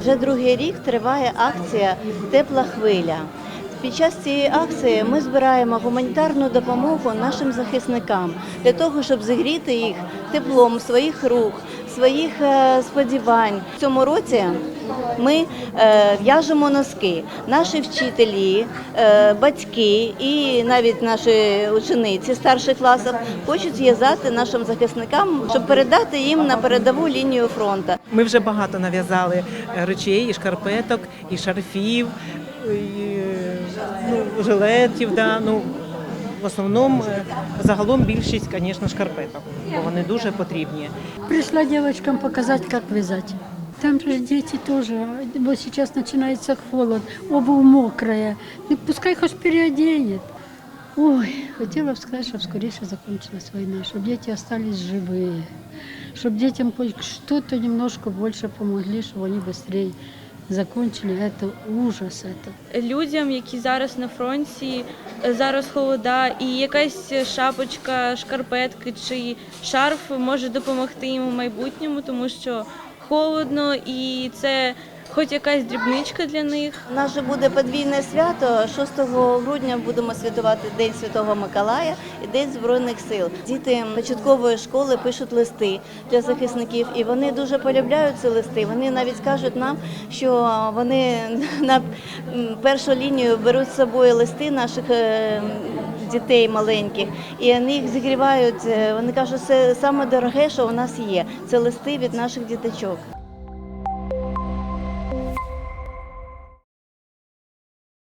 Вже другий рік триває акція Тепла хвиля. Під час цієї акції ми збираємо гуманітарну допомогу нашим захисникам для того, щоб зігріти їх теплом своїх рук, своїх е, сподівань В цьому році ми е, в'яжемо носки. Наші вчителі, е, батьки і навіть наші учениці старших класів хочуть зв'язати нашим захисникам, щоб передати їм на передову лінію фронту. Ми вже багато нав'язали е, речей, і шкарпеток, і шарфів, і ну, жилетів. Да, ну, в основному е, загалом більшість, звісно, шкарпеток, бо вони дуже потрібні. Пришла девочкам показать, как вязать. Там же дети тоже, вот сейчас начинается холод, обувь мокрая. И пускай хоть переоденет. Ой, хотела бы сказать, чтобы скорее закончилась война, чтобы дети остались живые, чтобы детям хоть что-то немножко больше помогли, чтобы они быстрее закончили. Это ужас, это. людям, які зараз на фронті, е, зараз холода, і якась шапочка, шкарпетки чи шарф може допомогти їм у майбутньому, тому що холодно і це хоч якась дрібничка для них. У нас же буде подвійне свято. 6 грудня будемо святкувати День Святого Миколая і День Збройних сил. Діти початкової школи пишуть листи для захисників, і вони дуже полюбляють ці листи. Вони навіть кажуть нам, що вони на першу лінію беруть з собою листи наших е, дітей маленьких, і вони їх зігрівають. Е, Вони кажуть, це саме дороге, що у нас є. Це листи від наших діточок.